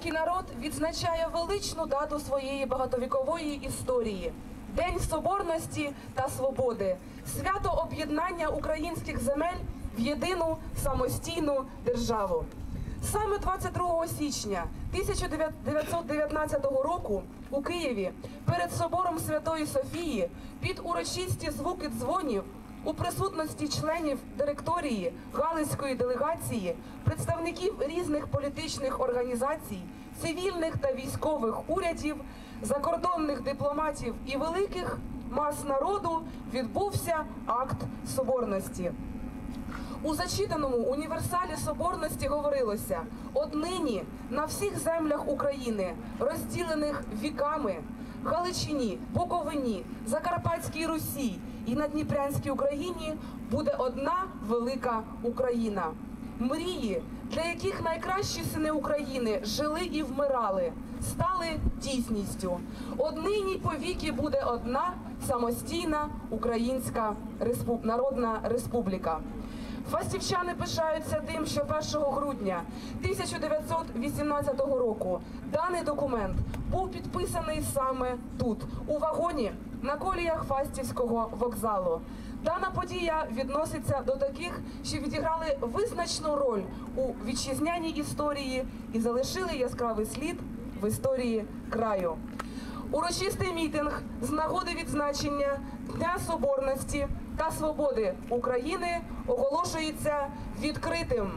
український народ відзначає величну дату своєї багатовікової історії День Соборності та Свободи, свято об'єднання українських земель в єдину самостійну державу. Саме 22 січня 1919 року у Києві перед собором Святої Софії під урочисті звуки дзвонів у присутності членів директорії Галицької делегації, представників різних політичних організацій, цивільних та військових урядів, закордонних дипломатів і великих мас народу відбувся акт соборності. У зачитаному універсалі соборності говорилося: однині на всіх землях України, розділених віками, Галичині, Буковині, Закарпатській Русі і на Дніпрянській Україні буде одна велика Україна. Мрії, для яких найкращі сини України жили і вмирали, стали дійсністю. Однині повіки буде одна самостійна Українська Народна Республіка. Фастівчани пишаються тим, що 1 грудня 1918 року даний документ був підписаний саме тут, у вагоні на коліях Фастівського вокзалу. Дана подія відноситься до таких, що відіграли визначну роль у вітчизняній історії і залишили яскравий слід в історії краю. Урочистий мітинг з нагоди відзначення Дня Соборності та Свободи України оголошується відкритим.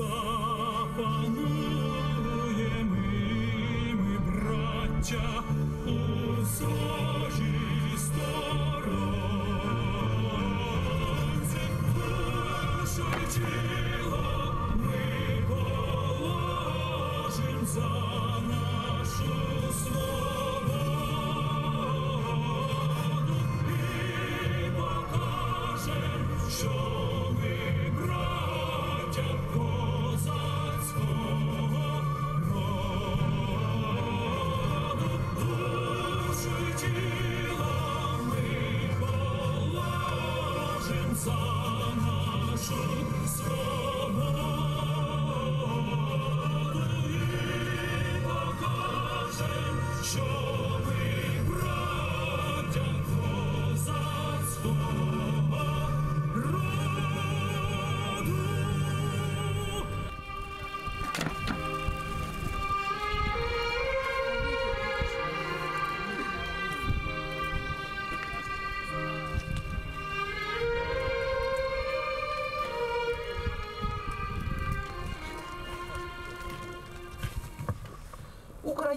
Запануємо ми, браття, у сожі тіло ми положим положим за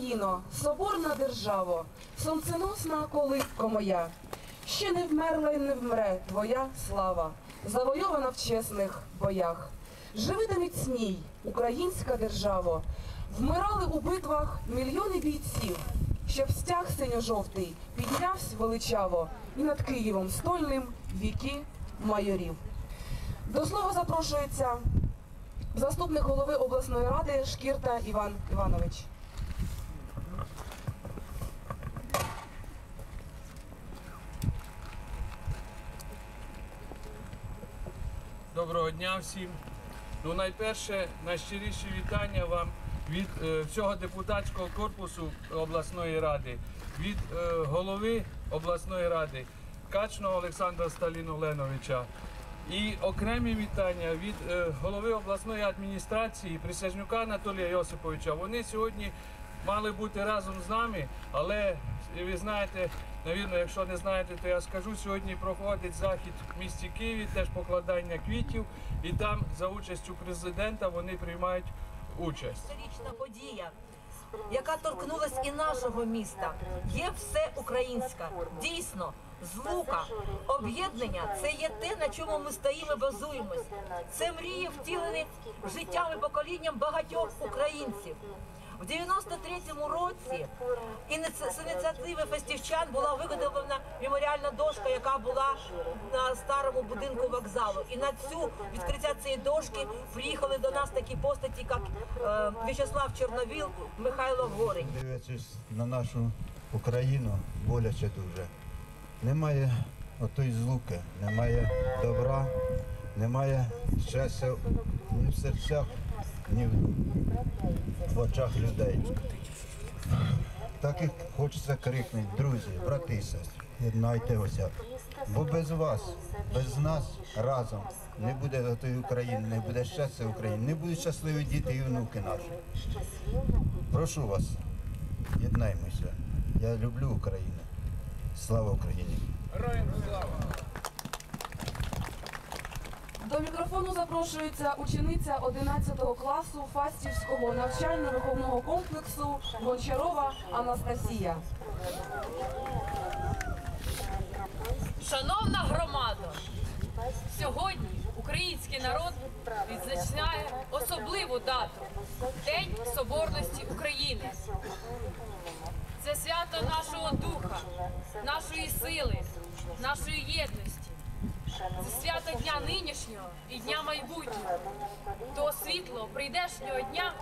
Україно, соборна державо, сонценосна колибко моя, ще не вмерла й не вмре твоя слава, завойована в чесних боях. Живи та міцній, українська державо, вмирали у битвах мільйони бійців, щоб стяг синьо-жовтий піднявся величаво і над Києвом стольним віки майорів. До слова запрошується заступник голови обласної ради Шкірта Іван Іванович. Доброго дня всім. Ну, найперше, найщиріші вітання вам від е, всього депутатського корпусу обласної ради, від е, голови обласної ради Качного Олександра Сталіноленовича. І окремі вітання від е, голови обласної адміністрації Присяжнюка Анатолія Йосиповича. Вони сьогодні мали бути разом з нами, але ви знаєте, навірно, якщо не знаєте, то я скажу. Сьогодні проходить захід в місті Києві, теж покладання квітів, і там за участю президента вони приймають участь. історична подія. яка торкнулась і нашого міста. Є все українська. Дійсно, злука, об'єднання це є те, на чому ми стоїмо, базуємось. Це мрії втілені життям і поколінням багатьох українців. В 93-му році з ініціативи фестівчан була виготовлена меморіальна дошка, яка була на старому будинку вокзалу. І на цю відкриття цієї дошки приїхали до нас такі постаті, як е, В'ячеслав Чорновіл, Михайло Горень. Дивлячись на нашу Україну, боляче дуже. Немає отої злуки, немає добра, немає щастя ні в серцях, ні в очах людей. Так і хочеться крикнути, друзі, брати сестри, єднайтеся. Бо без вас, без нас разом не буде тої України, не буде щастя України, не будуть щасливі діти і внуки наші. Прошу вас, єднаймося. Я люблю Україну. Слава Україні! До мікрофону запрошується учениця 11 класу Фастівського навчально-виховного комплексу Гончарова Анастасія. Шановна громада, сьогодні український народ відзначає особливу дату День Соборності України. Це свято нашого духа, нашої сили, нашої єдності. Це свято дня нинішнього і дня майбутнього, того світлого прийдешнього дня,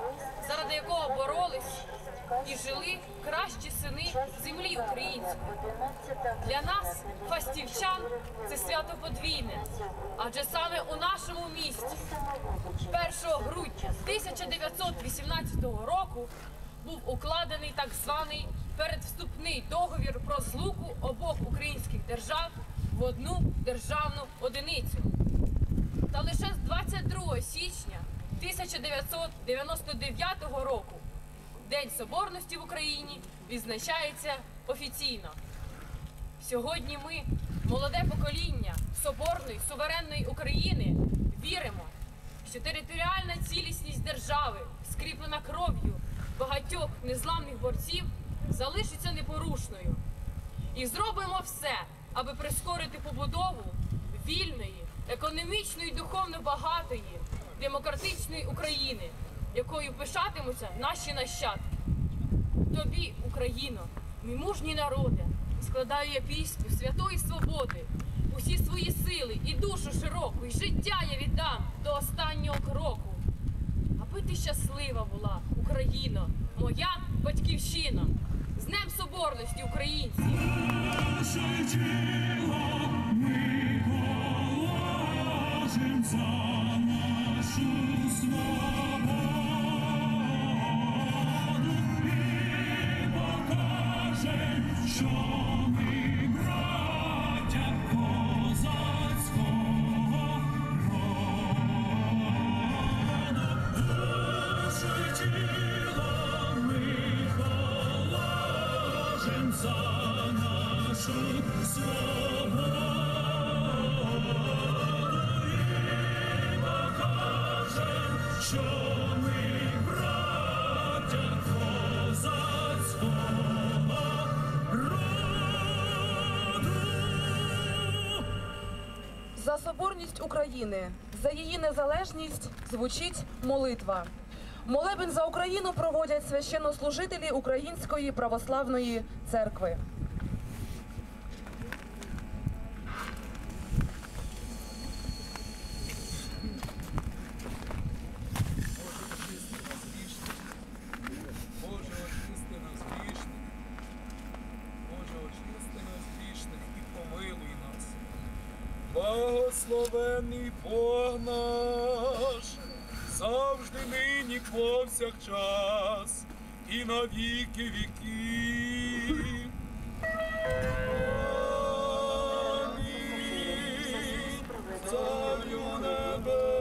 заради якого боролись і жили кращі сини землі української. Для нас, фастівчан, це свято подвійне, адже саме у нашому місті 1 грудня 1918 року був укладений так званий передвступний договір про злуку обох українських держав в одну державну одиницю. Та лише з 22 січня 1999 року День Соборності в Україні відзначається офіційно. Сьогодні ми, молоде покоління соборної суверенної України, віримо, що територіальна цілісність держави, скріплена кров'ю багатьох незламних борців, залишиться непорушною. І зробимо все, аби прискорити побудову вільної, економічно і духовно багатої, демократичної України, якою пишатимуться наші нащадки. Тобі, Україно, мій мужній народе, складаю я пісню святої свободи, усі свої сили і душу широку, і життя я віддам до останнього кроку. Аби ти щаслива була, Україно, моя батьківщина, Днем Соборності українців! Show тіло За соборність України, за її незалежність звучить молитва. Молебен за Україну проводять священнослужителі Української православної церкви. Благословений Бог наш, завжди нині повсякчас і на віки віків. Амінь. Царю небесний,